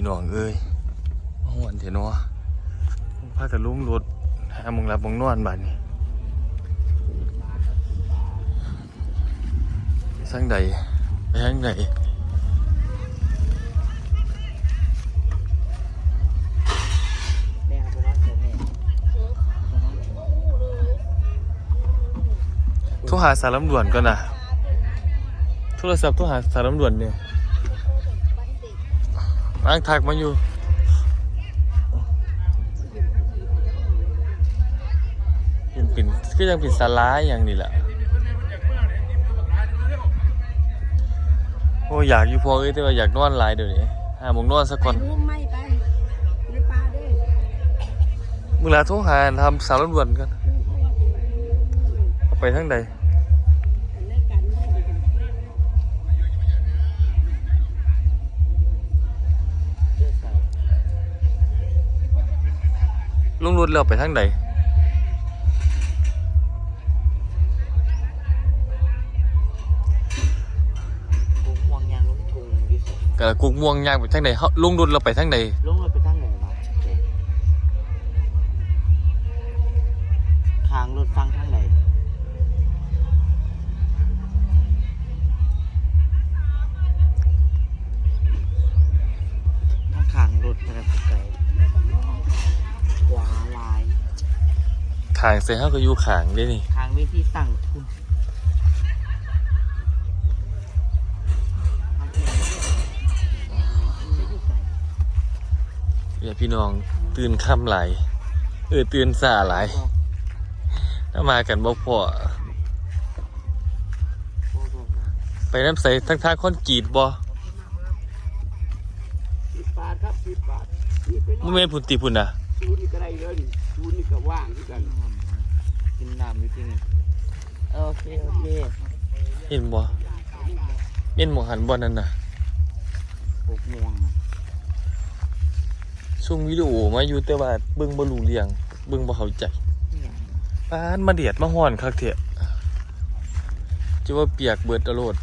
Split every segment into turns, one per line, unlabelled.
พี่น้องเอ้ยมาหวนเถอะเนาะพากันลุงรถหามองหลับมองนอนบัดนี้สังใดไปทาง
ไปร้อน
ทรหาสารลำด่วนก่อนนะโทรศัพท์ทรหาสารลำด่วนเนี่ย อ้างทักมาอยู่ยังเป็นก็ยังเป็นสาระอย่างนี้แหละโอ้ยอยากอยู่พอเอ้ยแต่ว่าอยากนอนหลายเดี๋ยวนี้หาหมองนอนสักก่อน
รูปไม่ไปในปลาด้วย
มึงลาโทรหาทำสารลำด่วนกันเอาไปทั้งใด
ล
งรถแล้วไปทั้งใด
กูห่วงยางล ขาง
เซเฮาก็อยู่ขางเด้นี่
ทางวิธีตั้งทุนเอาเองไม่ได้ใส่
อย่าพี่น้องตื่นค่ำหลายเออตื่นสาหลายถ้ามากันบ่พอไปน้ำใสทั้งทางคอนกรีตบ่
สิบบาทครับสิบบาทนี่เป็น
บ่แม่นพุ่นติพุ่นน่ะ
ศูนย์นี่ก็ได้เลยนี่ศูนย์นี่ก็ว่างที่กัน
กินน้ำอยู่ที่นี่โอเคโอเค
เห็นบ่เม่นหมองหันบ่นั่นน่ะ
หกโมงน่ะ
ช่วงวิดีโอมาอยู่แต่ว่าเบิ่งบ่รู้เรื่องเบิ่งบ่เข้าใจ
เนี่ย
ปานมาเดียดมาฮ้อนคักเถอะจะว่าเปียกเบิดตลอด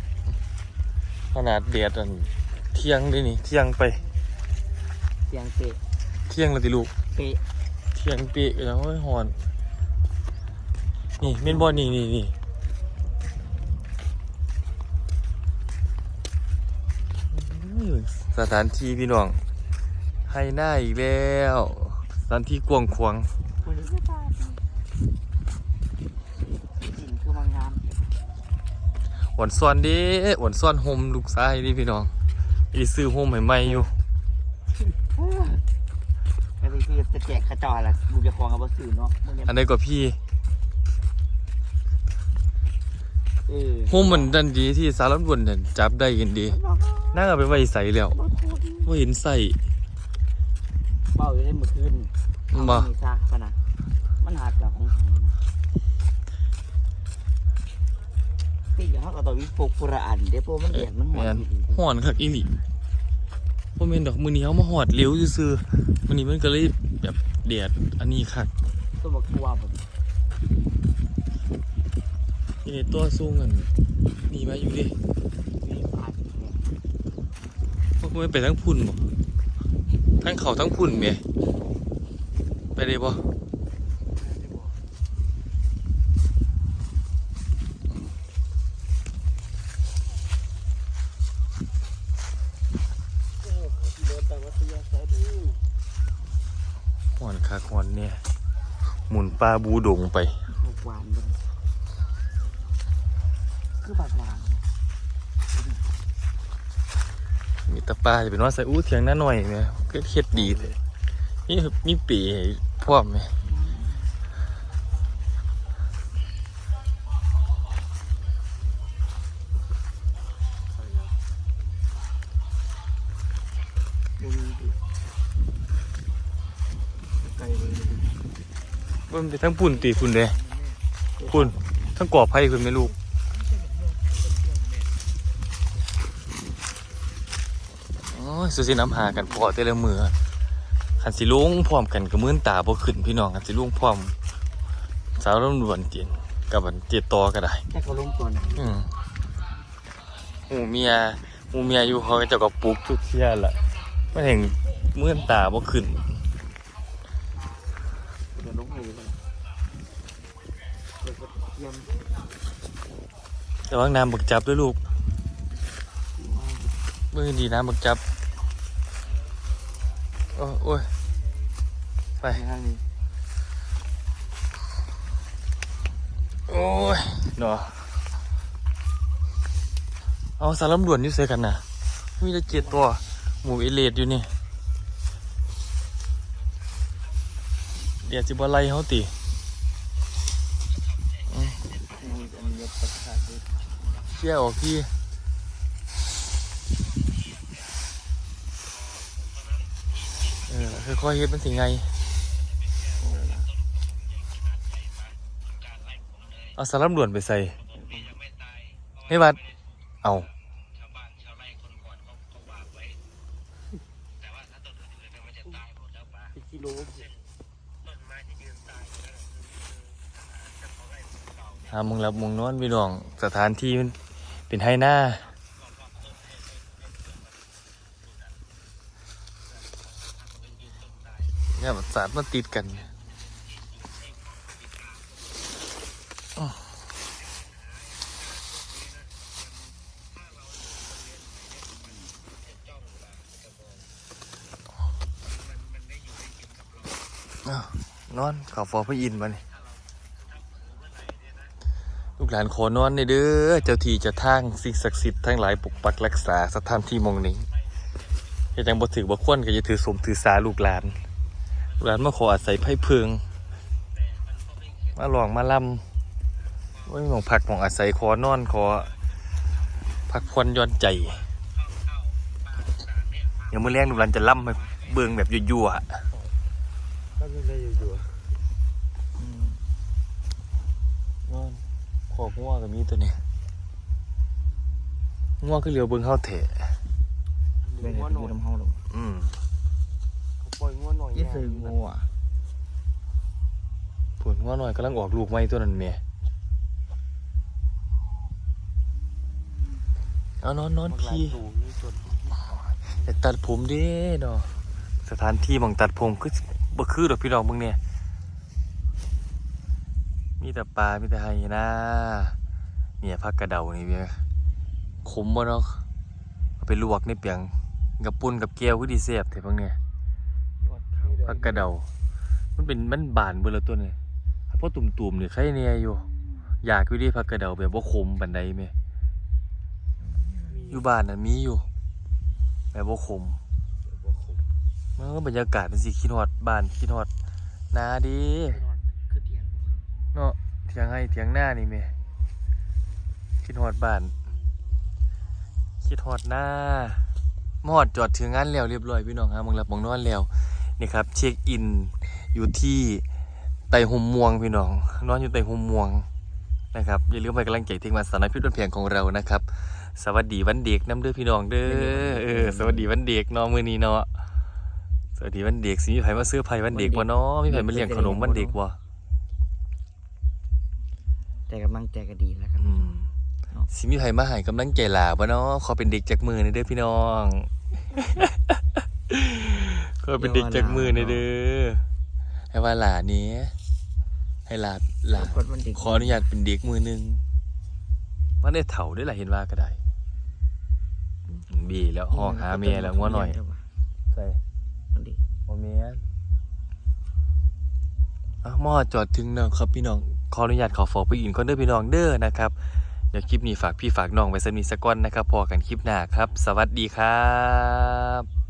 ขนาดแดดอันเที่ยงเด้นี่เที่ยงไป
เสียงเตะ
เที่ยงแล้วติลูก
เตะ
เที่ยงเปียกแล้วโอ้ยฮ้อน นี่เม่นบ่นี่นี่นี่อื้อสถานที่พี่น้องให้หน้าอีกแล้ว สถานที่กว้างขวาง
วันนี้ก็ตายกลิ่นคือมางาม
หวนซ้อนเดิหวนซ้อนโฮมลูกชายดิพี่น้องอีซื้อโฮมใหม่ๆอยู่
ก็เลย คือจะแจกขจรล่ะกูจะคลองกับวัสดุเนาะมึงเนี่ย
อันใดก็พี่
เออ
โฮมมันดันดีที่สารพัดบนนั่นจับได้กันดีน่าเอาไปไว้ใส่แล้วว่าเห็นใส่
เบ้าอยู่ในมือคืน
บ่
เอามีซากปะนะมันหักกับของตีอย่างเขาก็ต้องวิปกปุระอันเดี๋ยวพวกมันเดือดมันหอ
แม่
น
น
อยู่ดี
ฮ้อนคักอีหลี บ่แม่นดอกมื้อนี้เฮามาฮอดเร็วซื่อๆมื้อนี้มันก็เลยแบบแดดอันนี้คัก
ตัวบักตัวผม
นี่ตัวสูงกันนี่มาอยู่ดิ
มีปาดเนี่ย
พวกมันไปทั้งพุ่นบ่ทั้งเขาทั้งพุ่นแหม่ไปได้บ่ หอนคักหอนเนี่ย หมุนปลาบูดงไป
หกหวานเลยคือบักหวาน
มีแตาปลาจะเป็นว่าใส่อู้เถียงหน้าหน่อยเนี่ยก็เฮ็ดดีเลยนี่มีปีให้พร้อมไหม มันเป็นทั้งปุ่นตีฝุ่นเลยฝุ่นทั้งก่อไผ่คุณไม่ลูกอ๋อสุสิน้ำหากันพอแต่ละมือขันสิลุงพร้อมกันกับมื่นตาบ่ขึ้นพี่น้องขันสิลุงพร้อม สาวร่ำรวนเตียนกับอันเตียต่อก็ได้
แค่เขาลงก่อน
อืมหมูเมียหมูเมียอยู่เขาก็เจะก็ปลุกทุกเที่ยละไม่เห็นเมื่อนตาบ่ขึ้น แต่ว่าน้ำบักจับด้วยลูกเมื่อดีน้ำบักจับ โอ้โอ้ยไป
ไปทางนี้
โอ้ยเนาะเอาสารลำด่วนอยู่เสกันนะมีแต่เจ็ดตัว หมูเอเลดอยู่นี่ เดี๋ยวจิบอะไรเขาติ เชี่ยออกพี่เออค่อยๆเฮ็ดมันสิไงเอาสารลำด่วนไปใส่ไม่บัดเอา
กิโล
หามึงรับมึงนอนพี่น้องสถานที่มัน เป็นไฮหน้าเนี่ยแบบสาดมาติดกันอ้ออ้าวนอนขอฟอพระอินทร์มานี่ลู กานขอนอนในเด้อเจ้าที่จะทางสิ่งศักดิ์สิทธิ์ทั้งหลายปกปักรักษาสถานที่มองนี้อย่าจังบ่ถือบ่ควรก็จะถือสมถือสาลูกหลานลูกหลานมาขออาศัยไผ่เพิงมาหลองมาลำว่าหมองพักหมองอาศัยขอนอนขอพักผ่อนย้อนใจเดี๋ยวมื้อแรงลูกหลานจะล่ำให้เบิ่งแบบยั่วๆ
ก็มีอะไรอยู่อยู่
งอน ขอบงัวกับมีตัวนี้งัวคือเหลียวเบิ่งเฮาเถะ
เรื่องว่าอยู่น้ำห้องหรอก
อืม
ปล่อยงัวหน่อย
ยี่สิบโมอะ
ผลงัวหน่อยกำลังออกลูกใหม่ตัวนั้นแม่เอานอนนอนพี่แต่ตัดผมเด้เนาะสถานที่หมองตัดผมคือบ่คือดอกพี่น้องมึงเนี่ย มีแต่ปลา มีแต่ไฮนะเนี่ยพักกระเดานี่เวียขมบ่เนาะเอาไปลวกในเปียงกับปุ้นกับแก้วคือดีเสียบเถอะพวกเนี่ยพักกระเดา มันเป็นมันบานเบิ่ละตัวเนี่ยเพราะตุ่มๆนี่ใครเนี่ยอยู่ อยากอยู่ดีพักกระเดาแบบว่าขมปานใดแม่อยู่บ้านน่ะมีอยู่แบบว่าขมมันก็บรรยากาศเป็นสิคิดฮอดบ้านคิดฮอดนาดี
คือเที่ยง
เนาะเถียงให้เถียงหน้านี่แม่คิดฮอดบ้าน คิดฮอดหน้ามอดจอดถึงงานแล้วเรียบร้อยพี่น้องฮะมึงรับมองนอนแล้วนี่ครับ เช็คอินอยู่ที่ไต่หุมม่วงพี่น้อง นอนอยู่ไต่หุมม่วงนะครับอย่าลืมไปกำลังใจที่มาสารพิษบันเพียงของเรานะครับ สวัสดีวันเด็กน้ำเด้อพี่น้องเด้อเออสวัสดีวันเด็กเนาะมื้อนี้เนาะสวัสดีวันเด็กสิมีไผมาซื้อไผวันเด็กบ่เนาะมีไผมาเลี้ยงขนมวันเด็กบ่
แต่กำลังใจก็ดีแล้วครับ
อืม
เนาะ
สิมีไผมาให้กำลังใจหลาบ่เนาะขอเป็นเด็กจากมือหนอยเด้อพี่น้อง ขอเป็นเด็กจากมือหนอยเด้อให้ว่าหลานี้ ให้หลาหลา
กดวันเด็ก
ขออนุญาตเป็นเด็กมือหนึงมันได้เฒ่าได้อล่ะเห็นว่าก็ได้บีแล้วห้องหาเมียแล้วงัวหน่อยใส่
วันเด็ก
บ่แม่นอะมอจอดถึงแล้วครับพี่น้อง ขออนุญาตขอฝากไปอินคนเด้อพี่น้องเด้อนะครับเดี๋ยวคลิปนี้ฝากพี่ฝากน้องไว้สนิทสกอนนะครับพอกันคลิปหน้าครับ สวัสดีครับ